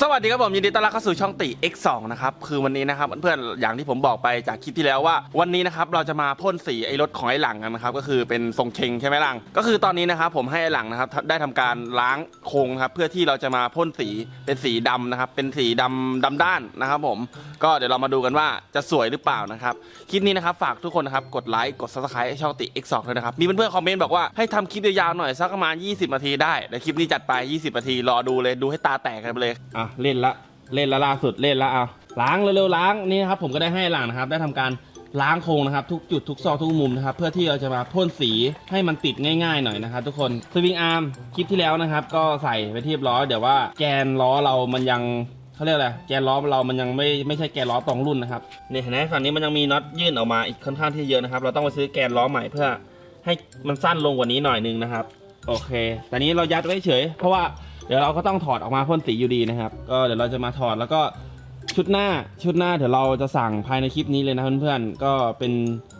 สวัสดีครับผมยินดีต้อนรับเข้าสู่ช่องติ X2 นะครับคือวันนี้นะครับเพื่อนๆอย่างที่ผมบอกไปจากคลิปที่แล้วว่า วันนี้นะครับเราจะมาพ่นสีไอ้รถของไอ้หลังกันนะครับก็คือเป็นทรงเชงใช่ไหมหลัง ก็คือตอนนี้นะครับผมให้ไอ้หลังนะครับได้ทำการล้างโครงครับเพื่อที่เราจะมาพ่นสีเป็นสีดำนะครับเป็นสีดำดำด้านนะครับผมก็เดี๋ยวเรามาดูกันว่าจะสวยหรือเปล่านะครับคลิปนี้นะครับฝากทุกคนนะครับกดไลค์กด subscribe ให้ช่องติ X2 ด้วยนะครับมีเพื่อนๆคอมเมนต์บอกว่าให้ทำคลิปยาวๆหน่อยสักประมาณ 20 นาทีได้เดี๋ยวคลิปนี้จัดไป 20 นาทีรอดูเลยดูให้ตาแตกกันไปเลยอะเล่นละเล่นละล่าสุดเล่นละเอาล้างเร็วๆล้างนี่นะครับผมก็ได้ให้หลังนะครับ ได้ทำการล้างโครงนะครับ ทุกจุดทุกซอกทุกมุมนะครับ เพื่อที่เราจะมาพ่นสีให้มันติดง่ายๆหน่อยนะครับ ทุกคนสวิงอาร์มคลิปที่แล้วนะครับ ก็ใส่ไปที่เรียบร้อยเดี๋ยวว่าแกนล้อเรามันยังเขาเรียกอะไรแกนล้อเรามันยังไม่ไม่ใช่แกนล้อตรงรุ่นนะครับเนี่เห็นไหมฝั่งนี้มันยังมีน็อตยื่นออกมาอีกค่อนข้างที่เยอะนะครับ เราต้องไปซื้อแกนล้อใหม่เพื่อให้มันสั้นลงกว่านี้หน่อยนึงนะครับ โอเคแต่นี้เรายัดไว้เฉย เพราะว่า เดี๋ยวเราก็ต้องถอดออกมาพ่นสีอยู่ดีนะครับ ก็เดี๋ยวเราจะมาถอดแล้วก็ชุดหน้าชุดหน้าเดี๋ยวเราจะสั่งภายในคลิปนี้เลยนะเพื่อนๆก็เป็น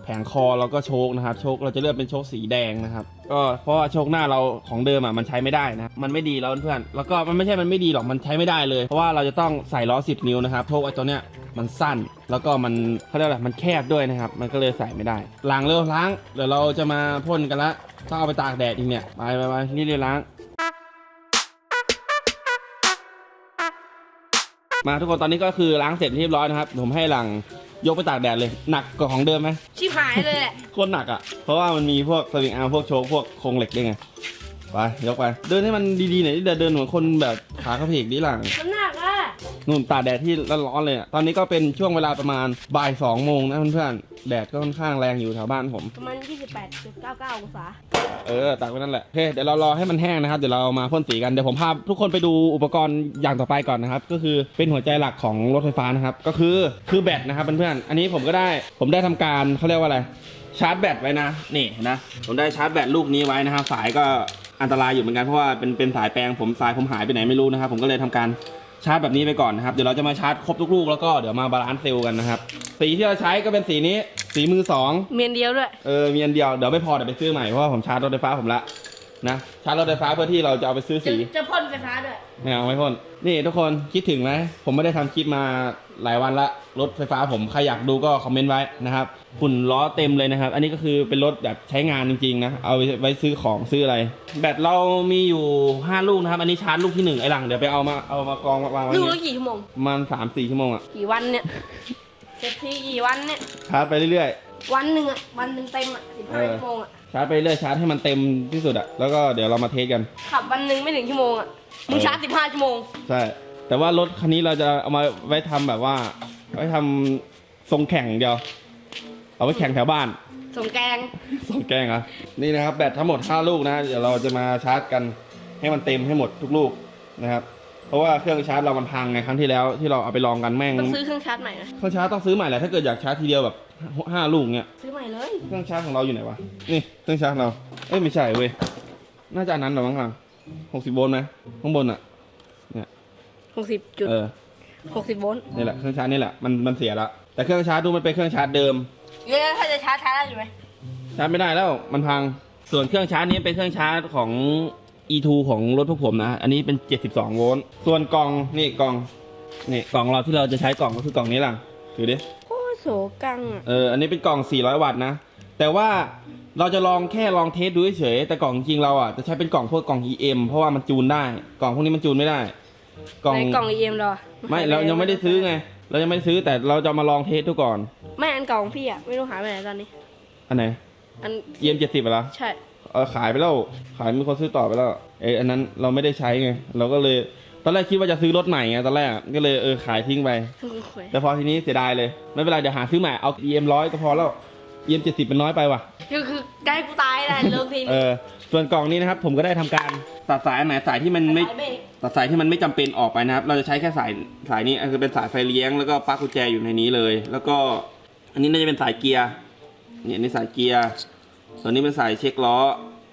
แผงคอแล้วก็โชคนะครับโชคเราจะเลือกเป็นโชคสีแดงนะครับ ก็เพราะว่าโชคหน้าเราของเดิมอะมันใช้ไม่ได้นะมันไม่ดีแล้วเพื่อนแล้วก็มันไม่ใช่มันไม่ดีหรอกมันใช้ไม่ได้เลยเพราะว่าเราจะต้องใส่ล้อ 10 นิ้วนะครับโชคไอ้ตัวเนี้ยมันสั้นแล้วก็มันเขาเรียกอะไรมันแคบด้วยนะครับ มันก็เลยใส่ไม่ได้ล้างเร็วล้างเดี๋ยวเราจะมาพ่นกันละต้องเอาไปตากแดดอีกเนี่ยไปไปไปนี่เรียล้าง มาทุกคนตอนนี้ก็คือล้างเสร็จเรียบร้อยนะครับ ผมให้หลังยกไปตากแดดเลย หนักกว่าของเดิมไหมชิบหายเลยแหละโคตรหนักอะ เพราะว่ามันมีพวกสวิงอาร์มพวกโชว์พวกโครงเหล็กด้วยไง ไปยกไป เดินให้มันดีๆหน่อยดิเดินเดินเหมือนคนแบบขากระเพกดิหลังมันหนักอะ นู่นตากแดดที่ร้อนๆเลยอะตอนนี้ก็เป็นช่วงเวลาประมาณบ่ายสองโมงนะเพื่อนๆแดดก็ค่อนข้างแรงอยู่แถวบ้านผม ประมาณ 28.99 องศา เออตากไว้นั่นแหละโอเคเดี๋ยวเรารอให้มันแห้งนะครับ เดี๋ยวเรามาพ่นสีกันเดี๋ยวผมพาทุกคนไปดูอุปกรณ์อย่างต่อไปก่อนนะครับ ก็คือเป็นหัวใจหลักของรถไฟฟ้านะครับ ก็คือคือแบตนะครับเพื่อนๆอันนี้ผมก็ได้ผมได้ทำการเขาเรียกว่าอะไร ชาร์จแบตไว้นะนี่เห็นนะผมได้ชาร์จแบตลูกนี้ไว้นะครับสายก็อันตรายอยู่เหมือนกันเพราะว่าเป็นเป็นสายแปลงผมสายผมหายไปไหนไม่รู้นะครับผมก็เลยทำการ ชาร์จแบบนี้ไปก่อนนะครับ เดี๋ยวเราจะมาชาร์จครบทุกลูกแล้วก็เดี๋ยวมาบาลานซ์เซลล์กันนะครับ สีที่เราใช้ก็เป็นสีนี้ สีมือสองเมียนเดียวด้วย เออมีอันเดียวเดี๋ยวไม่พอเดี๋ยวไปซื้อใหม่เพราะว่าผมชาร์จรถไฟฟ้าผมละ นะชาร์จรถไฟฟ้าเพื่อที่เราจะเอาไปซื้อจะสี จะพ่นไฟฟ้าด้วย ไม่เอาไม่พ่นนี่ทุกคนคิดถึงไหมผมไม่ได้ทำคลิปมาหลายวันละรถไฟฟ้าผมใครอยากดูก็คอมเมนต์ไว้นะครับฝุ่นล้อเต็มเลยนะครับ อันนี้ก็คือเป็นรถแบบใช้งานจริงๆนะเอาไว้ซื้อของซื้ออะไร แบตเรามีอยู่ 5 ลูกนะครับ อันนี้ชาร์จลูกที่1ไอ้หลังเดี๋ยวไปเอามาเอามากองวางไว้ดูนี่แล้วกี่ชั่วโมง ประมันสามสี่ชั่วโมงอะกี่วันเนี่ยเสร็จที่กี่วันเนี่ย ชาร์จไปเรื่อย วันหนึ่งอะ วันหนึ่งเต็มอะเออ15ชั่วโมงอะๆ ชาร์จไปเรื่อยชาร์จให้มันเต็มที่สุดอะแล้วก็เดี๋ยวเรามาเทสกัน ขับวันหนึ่งไม่ถึงชั่วโมงอะมึงชาร์จ15ชั่วโมง ใช่ แต่ว่ารถคันนี้เราจะเอามาไว้ทำแบบว่า ไว้ทำทรงแข่งเดียว เอาไว้แข่งแถวบ้าน ส่งแกงทรงแกล้งเหรอะนี่นะครับแบตทั้งหมด 5 ลูกนะ เดี๋ยวเราจะมาชาร์จกันให้มันเต็มให้หมดทุกลูกนะครับ เพราะว่าเครื่องชาร์จเรามันพังไงครั้งที่แล้วที่เราเอาไปลองกันแม่งต้องซื้อเครื่องชาร์จใหม่นะเครื่องชาร์จต้องซื้อใหม่แหละถ้าเกิดอยากชาร์จทีเดียวแบบห้าลูกเนี่ยซื้อใหม่เลยเครื่องชาร์จของเราอยู่ไหนวะนี่เครื่องชาร์จเราเอ้ยไม่ใช่เว้ยน่าจะอันนั้นเหรอมั้งหลังหกสิบโวลต์ไหมข้างบนอะ60จุดเออ60โวลต์นี่แหละเครื่องชาร์จนี่แหละมันมันเสียแล้วแต่เครื่องชาร์จดูมันเป็นเครื่องชาร์จเดิมเดี๋ยวถ้าจะชาร์จชาร์จได้อยู่ไหมชาร์จไม่ได้แล้วมันพังส่วนเครื่องชาร์จนี้เป็นเครื่องชาร์จของ E2 ของรถพวกผมนะ อันนี้เป็น 72 โวลต์ ส่วนกล่องนี่กล่องนี่กล่องเราที่เราจะใช้กล่องก็คือกล่องนี้ล่ะถือดิโคตรโสกังอะ เออ อันนี้เป็นกล่อง 400 วัตต์นะ แต่ว่าเราจะลองแค่ลองเทสดูเฉยๆแต่กล่องจริงเราอะจะใช้เป็นกล่องพวกกล่อง EM เพราะว่ามันจูนได้ กล่องพวกนี้มันจูนไม่ได้ กล่องในกล่อง EM เราอะไม่เรายังไม่ได้ซื้อไง เรายังไม่ได้ซื้อแต่เราจะมาลองเทสดูก่อน ไม่อันเก่าของพี่อะ ไม่รู้หายไปไหนตอนนี้ อันไหน อัน EM 70อะเหรอ ใช่ เออขายไปแล้ว ขายมีคนซื้อต่อไปแล้ว เอออันนั้นเราไม่ได้ใช้ไง เราก็เลย ตอนแรกคิดว่าจะซื้อรถใหม่ไงตอนแรกก็เลยเออขายทิ้งไปแต่พอทีนี้เสียดายเลย ไม่เป็นไรเดี๋ยวหาซื้อใหม่ เอา EM ร้อยก็พอแล้ว EM 70เป็นน้อยไปว่ะคือคือใกล้กูตายแล้วเลิกทีเออส่วนกล่องนี้นะครับผมก็ได้ทำการตัดสายอันไหนสายที่มันไม่ สายเบรกตัดสายที่มันไม่จำเป็นออกไปนะครับ เราจะใช้แค่สายสายนี้คือเป็นสายไฟเลี้ยงแล้วก็ปลั๊กกุญแจอยู่ในนี้เลย แล้วก็อันนี้น่าจะเป็นสายเกียร์เนี่ยอันนี่สายเกียร์ ส่วนนี้เป็นสายเช็คล้อ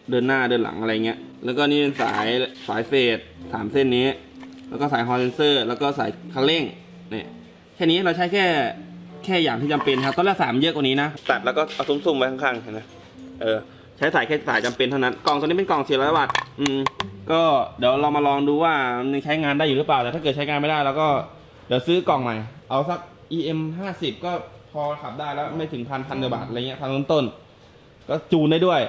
เดินหน้าเดินหลังอะไรเงี้ย แล้วก็นี่เป็นสายสายเฟสสามเส้นนี้ แล้วก็สายฮอร์เซนเซอร์ แล้วก็สายคันเร่งเนี่ยแค่นี้เราใช้แค่แค่อย่างที่จำเป็นครับตอนแรกสามเยอะกว่านี้นะตัดแล้วก็เอาซุ้มๆไว้ข้างๆเห็นไหมเออใช้สายแค่สายจำเป็นเท่านั้นกล่องตัวนี้เป็นกล่อง400วัตต์อืมก็เดี๋ยวเรามาลองดูว่ามันใช้งานได้อยู่หรือเปล่าแต่ถ้าเกิดใช้งานไม่ได้เราก็เดี๋ยวซื้อกล่องใหม่ เอาสัก EM 50ก็พอขับได้แล้วไม่ถึงพันพันกว่าบาทอะไรเงี้ยพันต้นๆ ก็จูนได้ด้วย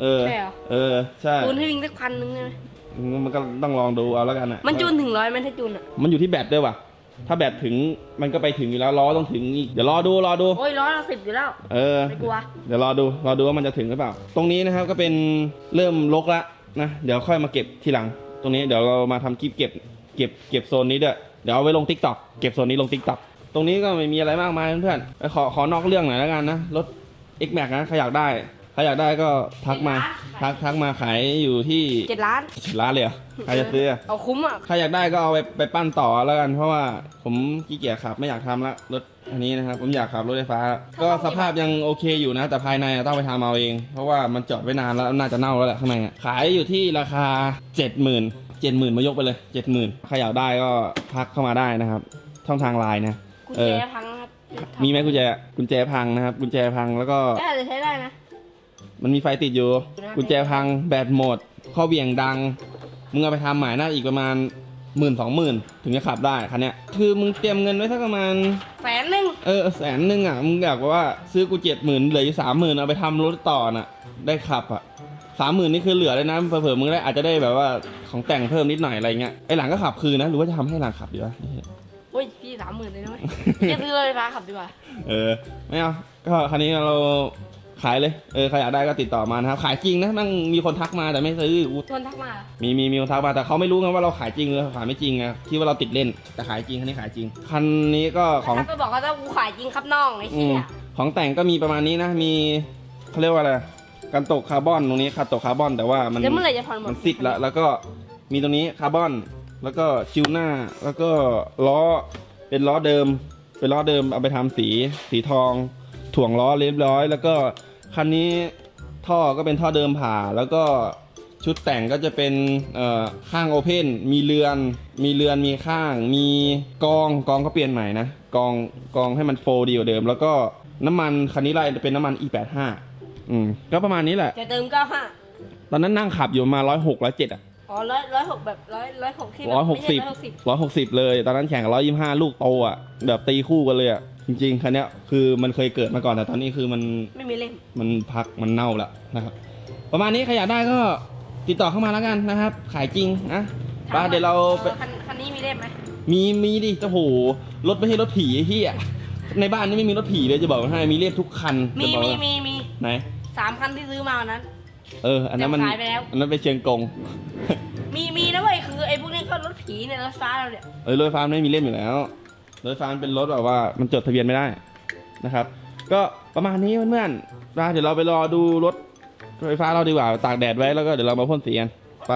เออ ใช่เหรอ เออ ใช่ จูนให้วิ่งสักพันนึงได้ไหมมันก็ต้องลองดูเอาแล้วกันอะมันจูนถึงร้อยไหมถ้าจูนอะ มันอยู่ที่แบตด้วยว่ะ ถ้าแบตถึงมันก็ไปถึงอยู่แล้วล้อต้องถึงอีก เดี๋ยวรอดูรอดู โอ้ยร้อยละสิบอยู่แล้ว เออ ไม่กลัว เดี๋ยวรอดู รอดูว่ามันจะถึงหรือเปล่า ตรงนี้นะครับก็เป็นเริ่มรกละนะ เดี๋ยวค่อยมาเก็บทีหลัง ตรงนี้เดี๋ยวเรามาทำคลิปเก็บ เก็บ เก็บโซนนี้ด้วย เดี๋ยวเอาไว้ลงทิกตอกเก็บโซนนี้ลงทิกตอกตรงนี้ก็ไม่มีอะไรมากมายเพื่อนๆไปขอ ขอนอกเรื่องหน่อยแล้วกันนะ รถ X Max นะใครอยากได้ ใครอยากได้ก็ทักมา ทักทักมาขายอยู่ที่เจ็ดล้านร้านเลยเหรอใครจะซื้ออะเอาคุ้มอะ ใครอยากได้ก็เอาไปไปปั้นต่อแล้วกัน เพราะว่าผมขี้เกียจขับไม่อยากทำละรถอันนี้นะครับ ผมอยากขับรถไฟฟ้า ก็สภาพยังโอเคอยู่นะ แต่ภายในอะต้องไปทำเอาเอง เพราะว่ามันจอดไว้นานแล้วน่าจะเน่าแล้วแหละข้างในอะขายอยู่ที่ราคา70,000 70,000มายกไปเลย70,000ใครอยากได้ก็ทักเข้ามาได้นะครับ ช่องทางไลน์นะ กุญเอแจอ พังนะครับมีไหมกุญแจกุญแจพังนะครับ กุญแจพังแล้วก็แค่จะใช้ได้นะ มันมีไฟติดอยู่ กุญแจพังแบตหมด ข้อเบี่ยงดัง มึงเอาไปทำใหม่น่าอีกประมาณหมื่นสองหมื่นถึงจะขับได้คันเนี้ยคือมึงเตรียมเงินไว้สักประมาณ แสนหนึ่งเออแสนหนึ่งอะมึงอยากว่าซื้อกูเจ็ดหมื่นเหลืออยู่สามหมื่นเอาไปทำรถต่อน่ะ ได้ขับอะสามหมื่นนี่คือเหลือเลยนะเผื่อๆมึงได้อาจจะได้แบบว่าของแต่งเพิ่มนิดหน่อยอะไรเงี้ยไอหลังก็ขับคืนนะหรือว่าจะทำให้หลังขับดีวะโอ้ยพี่สามหมื่นเลยนะเว้ยจะซื้อรถไฟฟ้าขับดีกว่าเออไม่เอาก็คันนี้เรา ขายเลยเออใครอยากได้ก็ติดต่อมานะครับขายจริงนะมันมีคนทักมาแต่ไม่ซื้อกูทวนทักมามีมีมีคนทักมาแต่เขาไม่รู้ไงว่าเราขายจริงหรือขายไม่จริงไงคิดว่าเราติดเล่นแต่ขายจริงคันนี้ขายจริงคันนี้ก็ของถ้าก็บอกว่าถ้ากูขายจริงครับน้องไอ้อืเหี้มยของแต่งก็มีประมาณนี้นะมีเขาเรียกว่าอะไรกันตกคาร์บอนตรงนี้คาตกคาร์บอนแต่ว่ามันเดี๋ยวเมื่อไหร่จะผ่อนหมดมันซิดแล้วแล้วก็มีตรงนี้คาร์บอน แล้วก็ชิวหน้า แล้วก็ล้อ เป็นล้อเดิม เป็นล้อเดิมเอาไปทำสี สีทอง ถ่วงล้อเรียบร้อย แล้วก็ คันนี้ท่อก็เป็นท่อเดิมผ่า แล้วก็ชุดแต่งก็จะเป็นเอ่อข้างโอเพนมีเรือน มีเรือนมีข้าง มีกองกองก็เปลี่ยนใหม่นะกองกองให้มันโฟร์ดีกว่าเดิม แล้วก็น้ำมันคันนี้ไล่เป็นน้ำมัน E85 อืมก็ประมาณนี้แหละ จะเติมเก้าห้าตอนนั้นนั่งขับอยู่ประมาร้อยหกร้อยเจ็ดอะอ๋อร้อยร้อยหกแบบร้อยร้อยหกที่แบบร้อยหกไม่ใช่สิบร้อยหกสิบร้อยหกสิบเลย ตอนนั้นแข่งร้อยยี่ห้าลูกโตอะแบบตีคู่กันเลยอะ จริงๆคันเนี้ยคือมันเคยเกิดมาก่อนแต่ตอนนี้คือมันไม่มีเล่ม มันพักมันเน่าแล้วนะครับ ประมาณนี้ใครอยากได้ก็ติดต่อเข้ามาแล้วกันนะครับ ขายจริงนะไปเดี๋ยวเราไปคันคันนี้มีเล่มไหมมีมีดิโอ้โหรถไม่ใช่รถผีไอ้เฮียในบ้านนี่ไม่มีรถผีเลยจะบอกให้มีเรียบทุกคันมีจะบอกมีว่ามีมีไหนสามคันที่ซื้อมาวันนั้น เอออันนั้นมันแต่ขายไปแล้ว อันนั้นไปเชียงกง มีมีนะเว้ยคือไอ้พวกนี้ก็รถผีเนี่ยรถฟ้าเราเนี่ยเออรถไฟฟ้ามันไม่มีเล่มอยู่แล้ว รถไฟฟ้ามันเป็นรถแบบว่ามันจดทะเบียนไม่ได้นะครับ ก็ประมาณนี้เพื่อนๆมาเดี๋ยวเราไปรอดูรถไฟฟ้าเราดีกว่าตากแดดไว้แล้วก็เดี๋ยวเรามาพ่นสีกันไป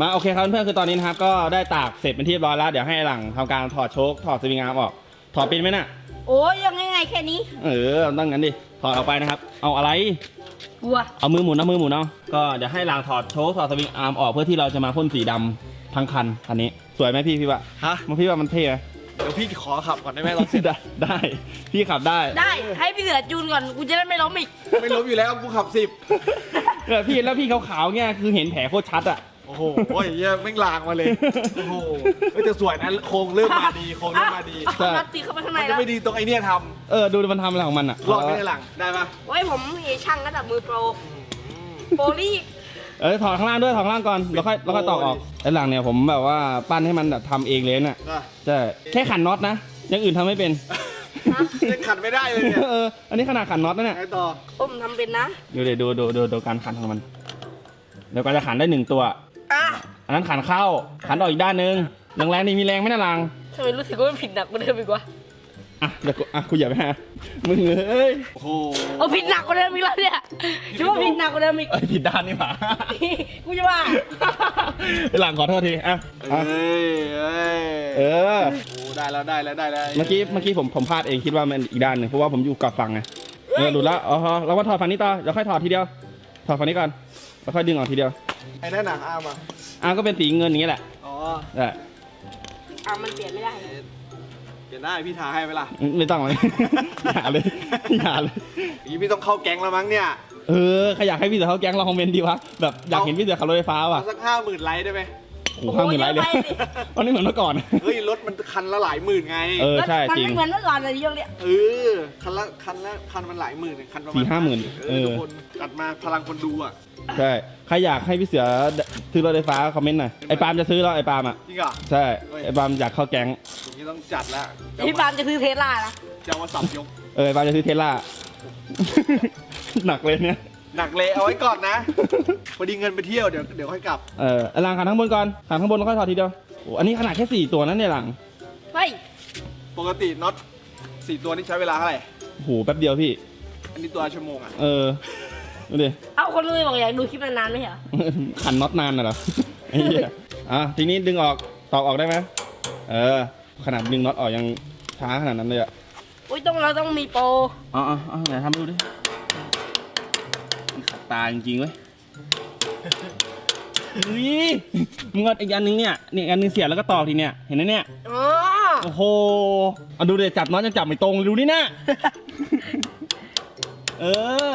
มาโอเคครับเพื่อนๆคือตอนนี้นะครับก็ได้ตากเสร็จเป็นที่เรียบร้อยแล้วเดี๋ยวให้หลังทำการถอดโชคถอดสวิงอาร์มออก ถอดเป็นไหมน่ะ โอ้ยยังไงไงแค่นี้เออต้องงั้นดิถอดออกไปนะครับ เอาอะไร กลัวเอามือหมุนเอามือหมุนเอาก็เดี๋ยวให้หลังถอดโชคถอดสวิงอาร์มออกเพื่อที่เราจะมาพ่นสีดำทั้งคันคันนี้ สวยไหมพี่พี่ว่าฮะมันพี่ว่ามันเท่ไหม เดี๋ยวพี่ขอขับก่อนได้ไหมเราเสร็จได้ได้ พี่ขับได้ได้ให้พี่เสือจูนก่อนกูจะได้ไม่ล้มอีกไม่ล้มอยู่แล้วกูขับสิบเออพี่แล้วพี่ขาวๆเนี่ยคือเห็นแผลโคตรชัดอะ โอ้โหโอ้ยเหี้ยแม่งลางมาเลยโอ้โหเฮ้ยแต่สวยนะโครงเริ่มมาดีโครงเริ่มมาดีใช่ เอามาตีเข้าไปข้างในมันแล้จะวไม่ดีตรงไอเนี้ยทเออดูมันทำอะไรของมันอะำรอดไม่ได้หลังได้ปะโอ้ยผมมีช่างระดับมือโปรโปรลี่ เออถอดข้างล่างด้วยถอดข้างล่างก่อนแล้วค่อยแล้วค่อยตอกออกไอ้หลังเนี่ยผมแบบว่าปั้นให้มันแบบทำเองเลยน่ะนะใช่แค่ขันน็อตนะอยังอื่นทำไม่เป็น ยังขัดไม่ได้เลยเนี่ยเอออันนี้ขนาดขันน็อตนะเนี่ยไงต่อผมทำเป็นนะดูเดี๋ยวดูดูดูดูการขันของมันเดี๋ยวก็จะขันได้หนึ่งตัว อะอันนั้นขันเข้าขันออกอีกด้านหนึงแรงแรงๆนี่มีแรงไหมนะลัง ทำไมรู้สึกว่ามันผิดหนักกว่าเดิมอีกวะ อะเดี๋ยวกูอะกูอย่าไปหามึงเอ้ยโอ้โหเอาผิดหนักกว่าเดิมอีกแล้วเนี่ยคิดว่าผิดหนักกว่าเดิมอีก เอ้ยผิดด้านนี่หว่า กูจะว่าไอ้หลังขอโทษทีอะอะเอ้ยเอ้ยเออ โอ้ได้แล้วได้แล้วได้แล้วเมื่อกี้เมื่อกี้ผมผมพลาดเองคิดว่ามันอีกด้านหนึ่งเพราะว่าผมอยู่กับฝั่งไงเออหลุดแล้วอ๋อเราก็ถอดฝั่งนี้ต่อเดี๋ยวค่อยถอดทีเดียวถอดฝั่งนี้ก่อนแล้วค่อยดึงออกทีเดียวไอ้นั่นน่ะอ้ามาอะก็เป็นสีเงินอย่างนี้แหละอ๋อได้อะมันเปลี่ยนไม่ได้เดี๋ ยวได้พี่ทาให้ไหมล่ะไม่ต้องเลย อย่าเลยอย่าเลยอย่างนี้พี่ต้องเข้าแก๊งแล้วมั้งเนี่ยเออใครอยากให้พี่เสือเขาแก๊งเราคอมเมนต์ดีวะแบบอยากเห็นพี่เสือขับรถไฟฟ้าว่ะเอาสักห้าหมื่นไลค์ได้ไหมโอ้โหห้าหมื่นไลค์เลยโอ้โหเยอะไปดิตอนนี้เหมือนเมื่อก่อน เฮ้ยรถมันคันละหลายหมื่นไง เออใช่มันจริงไม่เหมือนเมื่อก่อนเลยยกเนี้ยเออคันละคันละคันมันหลายหมื่นคันประมาณสี่ห้าหมื่นเอเอออทุกคนจัดมาพลังคนดูอะ ใช่ใครอยากให้พี่เสือซื้อรถไฟฟ้าคอมเมนต์หน่อยไอ้ปาล์มจะซื้อแล้วไอ้ปาล์มอะจริงเหรอใช่ไอ้ปาล์มอยากเข้าแก๊งอย่างนี้ต้องจัดแล้วพี่ปาล์มจะซื้อเทสลานะจะเอามาสับยกเออไอ้ปาล์มจะซื้อเทสลาหนักเลยเนี่ยหนักเลยเอาไว้ก่อนนะพอดีเงินไปเที่ยวเดี๋ยวเดี๋ยวค่อยกลับเออไอ้หลังขันข้างบนก่อนขันข้างบนแล้วค่อยถอดทีเดียวโอ้อันนี้ขนาดแค่สี่ตัวนั่นเนี่ยหลังเฮ้ยปกติน็อตสี่ตัวนี่ใช้เวลาเท่าไหร่โอ้โหแป๊บเดียวพี่ อันนี้ตัวละชั่วโมงอะเออ ดูดิ เอาคนเลยบอกอยากดูคลิปนานๆไม่ใช่เหรอ ขันน็อตนานน่ะเหรอไอ้เหี้ยอะทีนี้ดึงออกตอกออกได้ไหมเออ ขนาดดึงน็อตออกยังช้าขนาดนั้นเลยอะอุ้ยต้องเราต้องมีโปรอ๋ออ๋อไหนทำดูดิมันขัดตาจริงๆเว้ยเฮ้ยมึงเอาอีกอันนึงเนี่ยนี่อีกอันนึงเสียบแล้วก็ตอกทีเนี่ยเห็นไหมเนี่ย อ๋อโอ้โหเอาดูเดี๋ยวจับน็อตยังจับไม่ตรงเลยดูนี่นะ เออ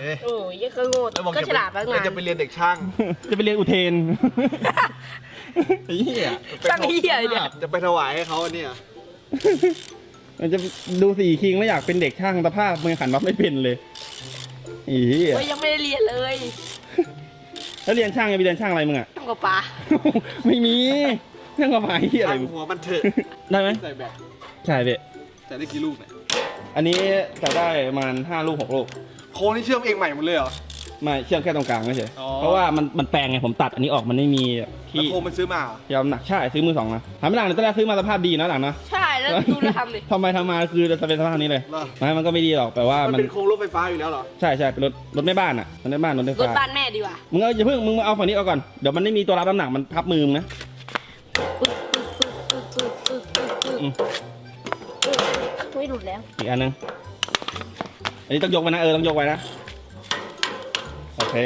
เอ๊ะโอ้ยยังก็โง่แล้วบอกก็จะฉลาดมากไปงานจะไปเรียนเด็กช่างจะไปเรียนอุเทน ไอ้เหี้ยตั้งเหี้ยเนี่ย จะไปถวายให้เขาอันเนี่ยมันจะดูสี่คิงแล้วอยากเป็นเด็กช่างสภาพมือขันน็อตไม่เป็นเลยไอ้เหี้ยโอ้ยยังไม่ได้เรียนเลยแล้วเรียนช่างยังไปเรียนช่างอะไรมึงอะ ต้องกับปลาไม่มีช่างกระหมายเหี้ยอะไรช่างมึงหัวมันเถอะได้ไหมใส่แบบใช่เด็ใส่ได้กี่ลูกเนี่ยอันนี้จะได้ประมาณห้าลูกหกลูก โค้งนี่เชื่อมเองใหม่หมดเลยเหรอ ไม่เชื่อมแค่ตรงกลางไม่ใช่อ๋อ เพราะว่ามันมันแปลงไงผมตัดอันนี้ออกมันไม่มีแล้วที่โค้งมันซื้อมาเหรอยอมหนักใช่ซื้อมือสองนะทำไม่หลังเลยตอนแรกซื้อมาสภาพดีนะหลังนะใช่ แล้วดูเราทำดิ ทำไมทำมาคือจะเป็นสภาพนี้เลยเหรอไม่มันก็ไม่ดีหรอกแต่ว่ามันมันเป็นโครงรถไฟฟ้าอยู่แล้วเหรอ ใช่ใช่เป็นรถรถแม่บ้านอะรถแม่บ้านรถไฟรถฟ้าบ้านแม่ดีกว่ามึงเอาอย่าเพิ่งมึงมาเอาฝั่งนี้เอาก่อนเดี๋ยวมันไม่มีตัวรับน้ำหนักมันพับมือมึงนะอืมไม่หลุดแล้วอีกอันหนึง อันนี้ต้องยกไว้นะเออต้องยกไว้นะโอเค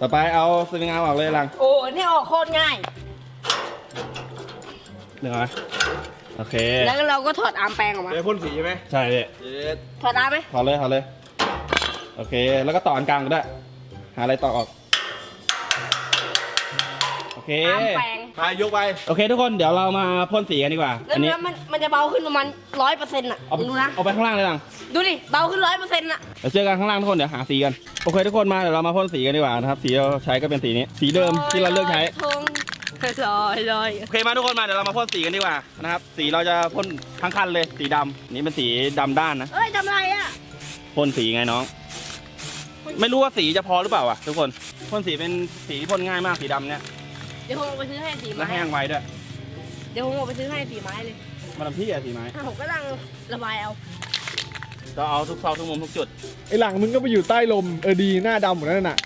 ต่อไปเอาสวิงอาร์มออกเลยหลังโอ้เนี่ยออกโคตรง่าย หนึ่งเอาไว้โอเคแล้วเราก็ถอดอาร์มแปลงออกมา เดี๋ยวพ่นสีใช่ไหมใช่เลยเย็ดถอดอาร์มไหมถอดเลยถอดเลยโอเค แล้วก็ต่ออันกลางก็ได้หาอะไรต่อออกโอเคอาร์มแปลงไปยกไป โอเคทุกคนเดี๋ยวเรามาพ่นสีกันดีกว่า แล้วอันนี้เนื้อมันมันจะเบาขึ้นประมาณร้อยเปอร์เซ็นต์อะเอาดูนะเอาไปข้างล่างเลยหลัง ดูดิ เบาขึ้นร้อยเปอร์เซ็นต์อะเดี๋ยวเจอกันข้างล่างทุกคนเดี๋ยวหาสีกัน โอเคทุกคนมาเดี๋ยวเรามาพ่นสีกันดีกว่านะครับ สีเราใช้ก็เป็นสีนี้ สีเดิมที่เราเลือกใช้ ทงลอยลอยโอเคมาทุกคนมาเดี๋ยวเรามาพ่นสีกันดีกว่านะครับ สีเราจะพ่นทั้งคันเลย สีดำนี่เป็นสีดำด้านนะ เอ้ยทำไรอะ พ่นสีไงน้อง ไม่รู้ว่าสีจะพอหรือเปล่าอะทุกคน พ่นสีเป็นสีที่พ่นง่ายมากสีดำเนี่ยเดี๋ยวผมเอาไปซื้อให้สีและไม้ แห้งไวด้วย เดี๋ยวผมเอาไปซื้อให้สีไม้เลย มาทำที่อะสีไม้อะผมก็ลังระบายเอา ก็เอาทุกซอกทุกมุมทุกจุด ไอหลังมึงก็ไปอยู่ใต้ลมเออดีหน้าดำหมดแล้วน่ะ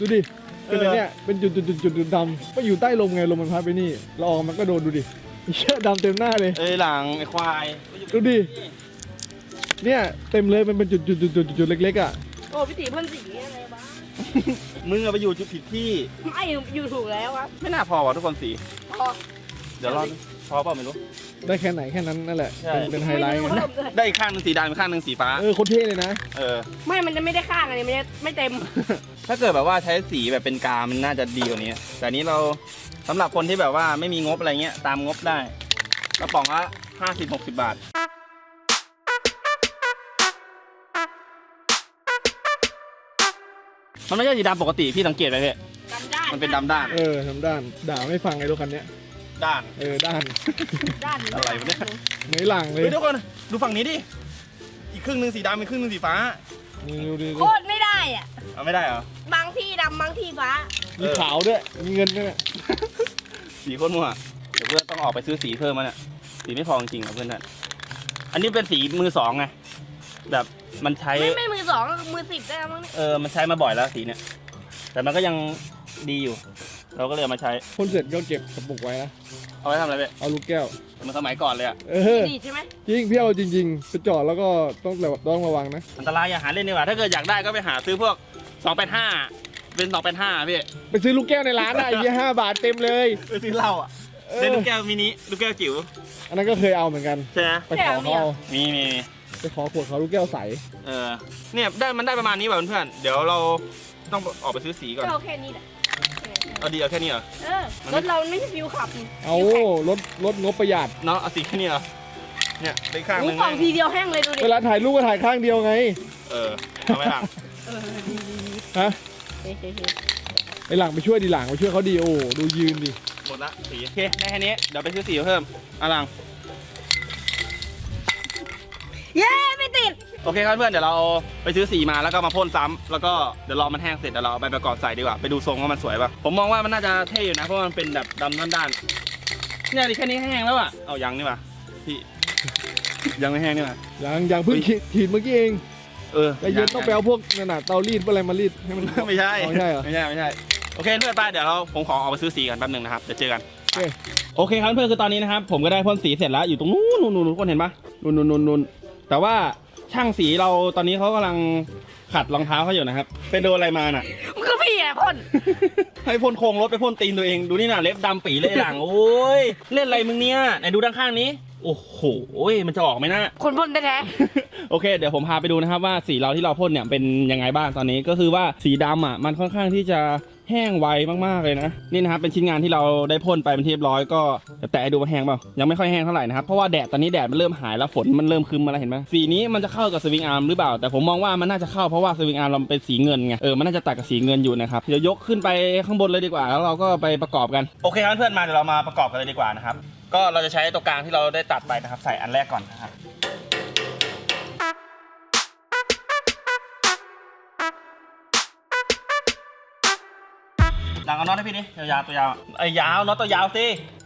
ดูดิเป็นอะไรเนี่ยเป็นจุดจุดจุดจุดจุดดำก็อยู่ใต้ลมไงลมมันพัดไปนี่ละอองมันก็โดนดูดิเชี่ยดำเต็มหน้าเลย เอ้ยหลังไอ้ควายดูดิ เนี่ยเต็มเลยมันเป็นจุดจุดจุดจุดจุดเล็กๆอะโอ้พี่ตีพ่นสีอะไรบ้างมึงอะไปอยู่จุดผิดที่ไม่อยู่ถูกแล้วครับไม่น่าพอว่ะทุกคนสีพอ เดี๋ยวรอพอเปล่าไม่รู้ ได้แค่ไหนแค่นั้นนั่นแหละ ใช่ เป็นเป็นไฮไลท์ม่ไงรู้เพิ่มด้วยได้อีกข้างหนึงสีดำอีกข้างหนึงสีฟ้า เออโคนเท่เลยนะ เออ ไม่ มันจะไม่ได้ข้างอันนี้ไม่ได้ไม่เต็ม ถ้าเกิดแบบว่าใช้สีแบบเป็นกามันน่าจะดีกว่านี้ แต่อันนี้เราสำหรับคนที่แบบว่าไม่มีงบอะไรเงี้ย ตามงบได้กระป๋องละห้าสิบหกสิบบาท มันไม่ใช่สีดำปกติพี่สังเกตไหมพี่ดำด้านมันเป็นดำด้าน เออทำด้าน ด่าไม่ฟังไอ้รถคันเนี้ย ด้าน เออด้านด้านอะไรวะเนี่ยเหนื่อยหลังเลยเฮ้ยทุกคนดูฝั่งนี้ดิ อีกครึ่งหนึ่งสีดำอีกครึ่งหนึ่งสีฟ้า นี่ดูดิโคตรไม่ได้อะ เอาไม่ได้เหรอ บางที่ดำบางที่ฟ้า มีขาวด้วยมีเงินด้วยเนี่ยสีโคตรมั่วเดี๋ยวเพื่อนต้องออกไปซื้อสีเพิ่มมาเนี่ยสีไม่พอจริงๆครับเพื่อนท่านอันนี้เป็นสีมือสองไงแบบมันใช้ ไม่ไม่มือสองมือสิบได้แล้วมั้งเนี่ยเออ มันใช้มาบ่อยแล้วสีเนี่ย แต่มันก็ยังดีอยู่ เราก็เลยเอามาใช้ พ่นเสร็จก็เก็บกระปุกไว้นะ เอาไว้ทำอะไรไปเอาลูกแก้ว เหมันสมัยก่อนเลยอะเออ ดีใช่ไหมจริงพี่เอาจริงๆไปจอดแล้วก็ต้องระวังต้องระวังนะ อันตรายอย่าหาเล่นดีกว่า ถ้าเกิดอยากได้ก็ไปหาซื้อพวก 285 เป็น 285พี่ไปซื้อลูกแก้วในร้านอะไอ้เหี้ยห้าบาทเต็มเลยไปซื้อเหล้าอะเออได้ลูกแก้วมินิลูกแก้วจิ๋วอันนั้นก็เคยเอาเหมือนกัน ใช่ไหมไปขอเขาเอามีมีมีไปขอขวดเขาลูกแก้วใส เออเนี่ยได้มันได้ประมาณนี้แบบเพื่อนๆเดี๋ยวเราต้องออกไปซื้อสีก่อน ก็เอาแค่นี้แหละ เอาดีเอาแค่นี้เหรอ เออรถเราไม่ใช่ฟิวขับนี่เอารถรถงบประหยัด เนาะเอาสีแค่นี้เหรอ เนี่ยได้ข้างหหูนึงกล่องทีเดียวแห้งเลยดูดิเวลาถ่ายรูปก็ถ่ายข้างเดียวไง เออเอาไหมหลังเออดีดีดีฮะ เฮ้ยเฮ้ยเฮ้ยไอหลังไปช่วยดีหลังไปช่วยเขาดีโอ้ดูยืนดิ หมดละสีโอเคได้แค่นี้เดี๋ยวไปซื้อสีเพิ่มเอาหลัง เย้ไม่ติด โอเคครับเพื่อนเดี๋ยวเราไปซื้อสีมาแล้วก็มาพ่นซ้ำแล้วก็เดี๋ยวรอมันแห้งเสร็จเดี๋ยวเราเอาไปประกอบใส่ดีกว่าไปดูทรงว่ามันสวยป่ะผมมองว่ามันน่าจะเท่อยู่นะเพราะว่ามันเป็นแบบดำด้านๆเนี่ยดิแค่นี้แห้งแล้วอะเอายังนี่ป่ะพี่ ยังไม่แห้งนี่ป่ะยังยังเพิ่งขีดขีดเมื่อกี้เองเออใจเย็นต้องไปเอาพวกนั่นน่ะเตารีดอะไรมารีดให้มัน ไม่ใช่อ๋อไม่ใช่เหรอไม่ใช่ไม่ใช่โอเคเพื่อนไปเดี๋ยวเราผมขอออกไปซื้อสีกันแป๊บหนึงนะครับเดี๋ยวเจอกันโอเค โอเคครับเพื่อนคือตอนนี้นะครับผมก็ได้พ่นสีเสร็จแล้วอยู่ตรงนู้นนู้นนู้นทุกคนเห็นปะนู้นนู้นนู้นนู้นแต่ว่า ช่างสีเราตอนนี้เขากำลังขัดรองเท้าเขาอยู่นะครับ เป็นโดนอะไรมาน่ะ มันก็พี่อะพ่น ให้พ่นโครงรถไปพ่นตีนตัวเองดูนี่น่ะเล็บดำปีเลยหลังโอ้ยเล่นอะไรมึงเนี่ยไหนดูด้านข้างนี้ โอ้โหมันจะออกไหมนะคนพ่นแท้โอเค เดี๋ยวผมพาไปดูนะครับว่าสีเราที่เราพ่นเนี่ยเป็นยังไงบ้างตอนนี้ก็คือว่าสีดำอะมันค่อนข้างที่จะ แห้งไวมากๆเลยนะนี่นะครับเป็นชิ้นงานที่เราได้พ่นไปเป็นที่เรียบร้อยก็แตะดูว่าแห้งเปล่ายังไม่ค่อยแห้งเท่าไหร่นะครับเพราะว่าแดดตอนนี้แดดมันเริ่มหายแล้วฝนมันเริ่มครึมมาแล้วเห็นไหมสีนี้มันจะเข้ากับสวิงอาร์มหรือเปล่า แต่ผมมองว่ามันน่าจะเข้าเพราะว่าสวิงอาร์มเราเป็นสีเงินไงเออมันน่าจะตัดกับสีเงินอยู่นะครับเดี๋ยวยกขึ้นไปข้างบนเลยดีกว่า แล้วเราก็ไปประกอบกันโอเคครับเพื่อนมาเดี๋ยวเรามาประกอบกันเลยดีกว่านะครับก็เราจะใช้ตัวกลางที่เราได้ตัดไปนะครับใส่อันแรกก่อนนะครับ ดังเอาน็อตให้พี่ดิยาวๆตัวยาวไอ้ยาวน็อตตัวยาวสิ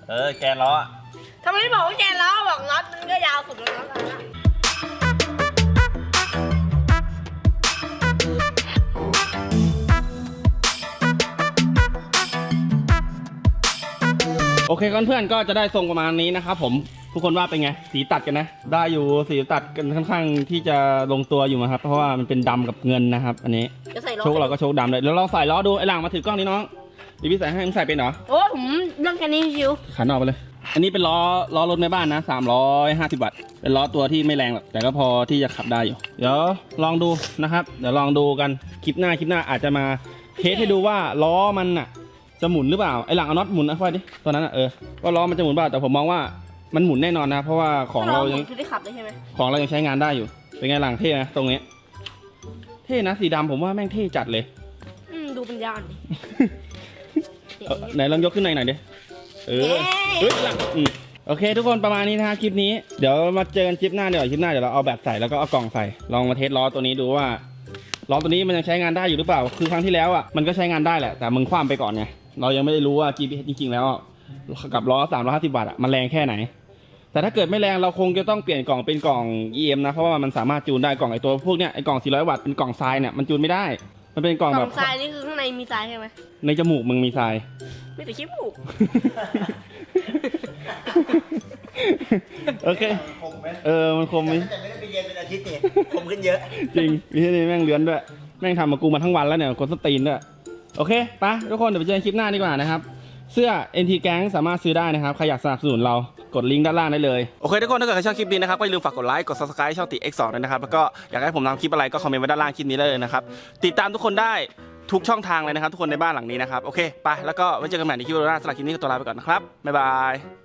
เออแกนล้ออะๆทำไมไม่บอกว่าแกนล้อบอกน็อตมันก็ยาวสุดแล้วน็อตอันนั้นอะโอเคกันเพื่อนก็จะได้ทรงประมาณนี้นะครับผมทุกคนว่าเป็นไง สีตัดกันนะ ได้อยู่สีตัดกันค่อนข้างที่จะลงตัวอยู่นะครับ เพราะว่ามันเป็นดำกับเงินนะครับ อันนี้จะใส่ล้อโชคเราก็โชคดำเลยแล้วลองใส่ล้อดูไอ้หลังมาถือกล้องนี้น้อง ดิพี่ใส่ให้มึงใส่เป็นเหรอ โอ้ผมเรื่องแค่นี้ชิวขันออกไปเลย อันนี้เป็นล้อล้อรถในบ้านนะ350บาทเป็นล้อตัวที่ไม่แรงหรอกแต่ก็พอที่จะขับได้อยู่ เดี๋ยวลองดูนะครับ เดี๋ยวลองดูกันคลิปหน้าคลิปหน้าอาจจะมาเทสให้ดูว่าล้อมันน่ะจะหมุนหรือเปล่าไอ้หลังเอาน็อตหมุนนะค่อยดิตัวนั้นอะเออว่าล้อมันจะหมุนเปล่าแต่ผมมองว่ามันหมุนแน่นอนนะ เพราะว่าของเรายังคือได้ขับได้ใช่ไหมของเรายังใช้งานได้อยู่ เป็นไงหลังเท่นะตรงนี้ เท่นะสีดำผมว่าแม่งเท่จัดเลย อืมดูเป็นยานดิ เออไหนลองยกขึ้นหน่อยหน่อยดิเออเฮ้ยหลังอืมโอเค ทุกคนประมาณนี้นะฮะคลิปนี้เดี๋ยวมาเจอกันคลิปหน้าเดี๋ยวาคลิปหน้าเดี๋ยวเราเอาแบบใส่แล้วก็เอากล่องใส่ลองมาเทสล้อตัวนี้ดูว่าล้อตัวนี้มันยังใช้งานได้อยู่หรือเปล่า คือครั้งที่แล้วอะมันก็ใช้งานได้แหละแต่มึงคว่ำไปก่อนไงเรายังไม่ได้รู้ว่า GPS จริงๆแล้วอะกับล้อ350บาทอะมันแรงแค่ไหน แต่ถ้าเกิดไม่แรงเราคงจะต้องเปลี่ยนกล่องเป็นกล่อง EM นะเพราะว่ามันสามารถจูนได้กล่องไอตัวพวกเนี้ยไอกล่อง 400 วัตต์เป็นกล่องทรายเนี่ยมันจูนไม่ได้ มันเป็นกกล่ล่อองงแบบทรายนี่คือข้างในมีทรายใช่ไหมในจมูกมึงมีทรายไม่แต่ขี้มูก โอเคเออ มันคมไหมแต่ไม่ได้ไปเรียนเป็นอาทิตย์เนี่ยผมขึ้นเยอะ จริงพี่นี่แม่งเลื้อนด้วย แม่งทำมากูมาทั้งวันแล้วเนี่ยคนสตรีนด้วย โอเคไปะทุกคนเดี๋ยวไปเจอกันคลิปหน้าดีกว่านะครับ เสื้อ NT Gang สามารถซื้อได้นะครับ ใครอยากสนับสนุนเรา กดลิงก์ด้านล่างได้เลย โอเคทุกคนถ้าเกิดใครชอบคลิปนี้นะครับก็อย่าลืมฝากกดไลค์ กด subscribe ช่องติ X2 ด้วยนะครับ แล้วก็อยากให้ผมทำคลิปอะไรก็คอมเมนต์ไว้ด้านล่างคลิปนี้ได้เลยนะครับ ติดตามทุกคนได้ ทุกช่องทางเลยนะครับ ทุกคนในบ้านหลังนี้นะครับ โอเค ไป แล้วก็ไว้เจอกันใหม่ในคลิปหน้าสลักคลิปนี้ก็ตัวลาไปก่อนนะครับบ๊ายบาย